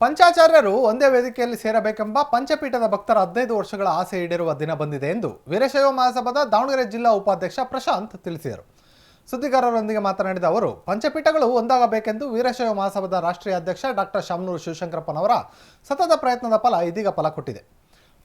ಪಂಚಾಚಾರ್ಯರು ಒಂದೇ ವೇದಿಕೆಯಲ್ಲಿ ಸೇರಬೇಕೆಂಬ ಪಂಚಪೀಠದ ಭಕ್ತರ ಹದಿನೈದು ವರ್ಷಗಳ ಆಸೆ ಈಡೇರುವ ದಿನ ಬಂದಿದೆ ಎಂದು ವೀರಶೈವ ಮಹಾಸಭಾದ ದಾವಣಗೆರೆ ಜಿಲ್ಲಾ ಉಪಾಧ್ಯಕ್ಷ ಪ್ರಶಾಂತ್ ತಿಳಿಸಿದರು. ಸುದ್ದಿಗಾರರೊಂದಿಗೆ ಮಾತನಾಡಿದ ಅವರು, ಪಂಚಪೀಠಗಳು ಒಂದಾಗಬೇಕೆಂದು ವೀರಶೈವ ಮಹಾಸಭಾದ ರಾಷ್ಟ್ರೀಯ ಅಧ್ಯಕ್ಷ ಡಾಕ್ಟರ್ ಶಾಮನೂರು ಶಿವಶಂಕರಪ್ಪನವರ ಸತತ ಪ್ರಯತ್ನದ ಫಲ ಇದೀಗ ಫಲ ಕೊಟ್ಟಿದೆ.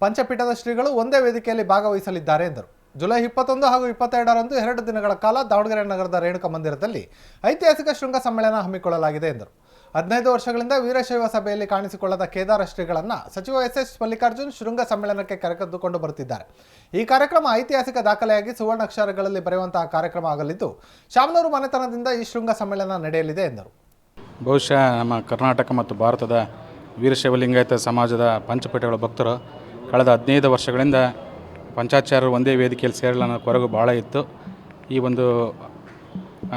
ಪಂಚಪೀಠದ ಶ್ರೀಗಳು ಒಂದೇ ವೇದಿಕೆಯಲ್ಲಿ ಭಾಗವಹಿಸಲಿದ್ದಾರೆ ಎಂದರು. ಜುಲೈ ಇಪ್ಪತ್ತೊಂದು ಹಾಗೂ ಇಪ್ಪತ್ತೆರಡರಂದು ಎರಡು ದಿನಗಳ ಕಾಲ ದಾವಣಗೆರೆ ನಗರದ ರೇಣುಕಾ ಮಂದಿರದಲ್ಲಿ ಐತಿಹಾಸಿಕ ಶೃಂಗ ಸಮ್ಮೇಳನ ಹಮ್ಮಿಕೊಳ್ಳಲಾಗಿದೆ ಎಂದರು. ಹದಿನೈದು ವರ್ಷಗಳಿಂದ ವೀರಶೈವ ಸಭೆಯಲ್ಲಿ ಕಾಣಿಸಿಕೊಳ್ಳದ ಕೇದಾರ ಶ್ರೀಗಳನ್ನು ಸಚಿವ ಎಸ್ ಎಸ್ ಮಲ್ಲಿಕಾರ್ಜುನ್ ಶೃಂಗ ಸಮ್ಮೇಳನಕ್ಕೆ ಕರೆಕದ್ದುಕೊಂಡು ಬರುತ್ತಿದ್ದಾರೆ. ಈ ಕಾರ್ಯಕ್ರಮ ಐತಿಹಾಸಿಕ ದಾಖಲೆಯಾಗಿ ಸುವರ್ಣಾಕ್ಷರಗಳಲ್ಲಿ ಬರೆಯುವಂತಹ ಕಾರ್ಯಕ್ರಮ ಆಗಲಿದ್ದು, ಶಾಮನೂರು ಮನೆತನದಿಂದ ಈ ಶೃಂಗ ಸಮ್ಮೇಳನ ನಡೆಯಲಿದೆ ಎಂದರು. ಬಹುಶಃ ನಮ್ಮ ಕರ್ನಾಟಕ ಮತ್ತು ಭಾರತದ ವೀರಶೈವ ಲಿಂಗಾಯತ ಸಮಾಜದ ಪಂಚಪೇಟೆಗಳ ಭಕ್ತರು ಕಳೆದ ಹದಿನೈದು ವರ್ಷಗಳಿಂದ ಪಂಚಾಚಾರ್ಯರು ಒಂದೇ ವೇದಿಕೆಯಲ್ಲಿ ಅನ್ನೋ ಕೊರಗು ಭಾಳ ಇತ್ತು. ಈ ಒಂದು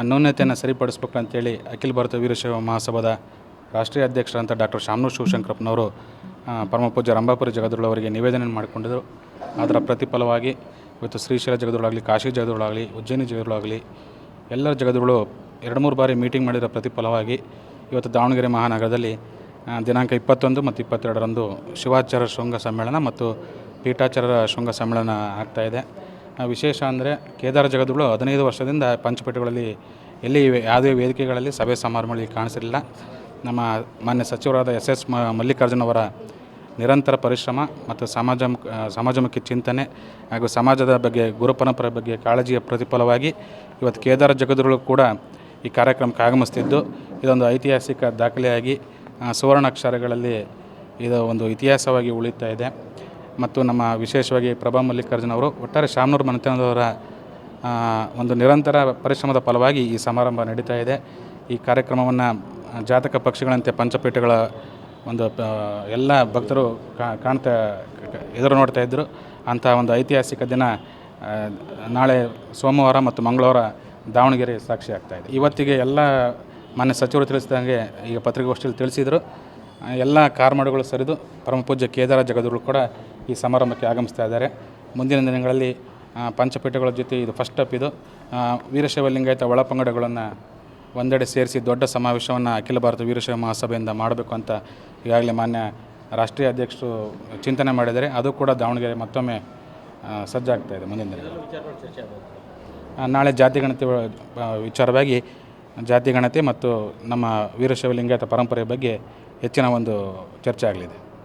ನ್ಯೂನತೆಯನ್ನು ಸರಿಪಡಿಸ್ಬೇಕು ಅಂತೇಳಿ ಅಖಿಲ ಭಾರತ ವೀರಶೈವ ಮಹಾಸಭಾದ ರಾಷ್ಟ್ರೀಯ ಅಧ್ಯಕ್ಷರಂತ ಡಾಕ್ಟರ್ ಶಾಮನೂರ್ ಶಿವಶಂಕರಪ್ಪನವರು ಪರಮ ಪೂಜ್ಯ ರಂಭಾಪುರಿ ಜಗದ್ಗುರು ಅವರಿಗೆ ನಿವೇದನೆ ಮಾಡಿಕೊಂಡಿದ್ದರು. ಅದರ ಪ್ರತಿಫಲವಾಗಿ ಇವತ್ತು ಶ್ರೀಶೈಲ ಜಗದ್ರುಳಾಗಲಿ ಕಾಶಿ ಜಗದ್ರುಳಾಗಲಿ ಉಜ್ಜಯಿನಿ ಜಗದ್ರುಳಾಗಲಿ ಎಲ್ಲರ ಜಗದ್ರುಳು ಎರಡು ಮೂರು ಬಾರಿ ಮೀಟಿಂಗ್ ಮಾಡಿರೋ ಪ್ರತಿಫಲವಾಗಿ ಇವತ್ತು ದಾವಣಗೆರೆ ಮಹಾನಗರದಲ್ಲಿ ದಿನಾಂಕ ಇಪ್ಪತ್ತೊಂದು ಮತ್ತು ಇಪ್ಪತ್ತೆರಡರಂದು ಶಿವಾಚಾರ್ಯ ಶೃಂಗ ಸಮ್ಮೇಳನ ಮತ್ತು ಪೀಠಾಚಾರ್ಯರ ಶೃಂಗ ಸಮ್ಮೇಳನ ಆಗ್ತಾಯಿದೆ ವಿಶೇಷ ಅಂದರೆ ಕೇದಾರ ಜಗದ್ಗುರು ಹದಿನೈದು ವರ್ಷದಿಂದ ಪಂಚಪೇಟೆಗಳಲ್ಲಿ ಎಲ್ಲಿ ಯಾವುದೇ ವೇದಿಕೆಗಳಲ್ಲಿ ಸಭೆ ಸಮಾರಂಭಗಳಲ್ಲಿ ಕಾಣಿಸಿರಲಿಲ್ಲ. ನಮ್ಮ ಮಾನ್ಯ ಸಚಿವರಾದ ಎಸ್ ಎಸ್ ಮಲ್ಲಿಕಾರ್ಜುನ್ ಅವರ ನಿರಂತರ ಪರಿಶ್ರಮ ಮತ್ತು ಸಮಾಜ ಸಮಾಜಮುಖಿ ಚಿಂತನೆ ಹಾಗೂ ಸಮಾಜದ ಬಗ್ಗೆ ಗುರುಪರಂಪರೆ ಬಗ್ಗೆ ಕಾಳಜಿಯ ಪ್ರತಿಫಲವಾಗಿ ಇವತ್ತು ಕೇದಾರ ಜಗದ್ಗಳು ಕೂಡ ಈ ಕಾರ್ಯಕ್ರಮಕ್ಕೆ ಆಗಮಿಸ್ತಿದ್ದು. ಇದೊಂದು ಐತಿಹಾಸಿಕ ದಾಖಲೆಯಾಗಿ ಸುವರ್ಣಾಕ್ಷರಗಳಲ್ಲಿ ಇದು ಒಂದು ಇತಿಹಾಸವಾಗಿ ಉಳಿತಾ ಇದೆ. ಮತ್ತು ನಮ್ಮ ವಿಶೇಷವಾಗಿ ಪ್ರಭಾ ಮಲ್ಲಿಕಾರ್ಜುನ್ ಅವರು, ಒಟ್ಟಾರೆ ಶಾಮನೂರು ಮನೆತನದವರ ಒಂದು ನಿರಂತರ ಪರಿಶ್ರಮದ ಫಲವಾಗಿ ಈ ಸಮಾರಂಭ ನಡೀತಾ ಇದೆ. ಈ ಕಾರ್ಯಕ್ರಮವನ್ನು ಜಾತಕ ಪಕ್ಷಿಗಳಂತೆ ಪಂಚಪೀಠಗಳ ಒಂದು ಎಲ್ಲ ಭಕ್ತರು ಕಾಣ್ತಾ, ಎದುರು ನೋಡ್ತಾ ಇದ್ದರು ಅಂತ ಒಂದು ಐತಿಹಾಸಿಕ ದಿನ ನಾಳೆ ಸೋಮವಾರ ಮತ್ತು ಮಂಗಳವಾರ ದಾವಣಗೆರೆ ಸಾಕ್ಷಿ ಆಗ್ತಾ ಇದೆ. ಇವತ್ತಿಗೆ ಎಲ್ಲ ಮಾನ್ಯ ಸಚಿವರು ತಿಳಿಸಿದಂಗೆ ಈಗ ಪತ್ರಿಕಾಗೋಷ್ಠಿಯಲ್ಲಿ ತಿಳಿಸಿದರು. ಎಲ್ಲ ಕಾರ್ಮಾಡುಗಳು ಸರಿದು ಪರಮ ಪೂಜ್ಯ ಕೇದಾರ ಜಗದ್ಗುರು ಕೂಡ ಈ ಸಮಾರಂಭಕ್ಕೆ ಆಗಮಿಸ್ತಾ ಇದ್ದಾರೆ. ಮುಂದಿನ ದಿನಗಳಲ್ಲಿ ಪಂಚಪೀಠಗಳ ಜೊತೆ ಇದು ಫಸ್ಟ್ ಸ್ಟೆಪ್ ಇದು. ವೀರಶೈವ ಲಿಂಗಾಯತ ಒಳಪಂಗಡಗಳನ್ನು ಒಂದೆಡೆ ಸೇರಿಸಿ ದೊಡ್ಡ ಸಮಾವೇಶವನ್ನು ಅಖಿಲ ಭಾರತ ವೀರಶೈವ ಮಹಾಸಭೆಯಿಂದ ಮಾಡಬೇಕು ಅಂತ ಈಗಾಗಲೇ ಮಾನ್ಯ ರಾಷ್ಟ್ರೀಯ ಅಧ್ಯಕ್ಷರು ಚಿಂತನೆ ಮಾಡಿದ್ದಾರೆ. ಅದು ಕೂಡ ದಾವಣಗೆರೆ ಮತ್ತೊಮ್ಮೆ ಸಜ್ಜಾಗ್ತಾ ಇದೆ ಮುಂದಿನ ದಿನ ನಾಳೆ ಜಾತಿ ಗಣತಿ ವಿಚಾರವಾಗಿ ಜಾತಿ ಗಣತಿ ಮತ್ತು ನಮ್ಮ ವೀರಶೈವ ಲಿಂಗಾಯತ ಪರಂಪರೆ ಬಗ್ಗೆ ಹೆಚ್ಚಿನ ಒಂದು ಚರ್ಚೆ ಆಗಲಿದೆ.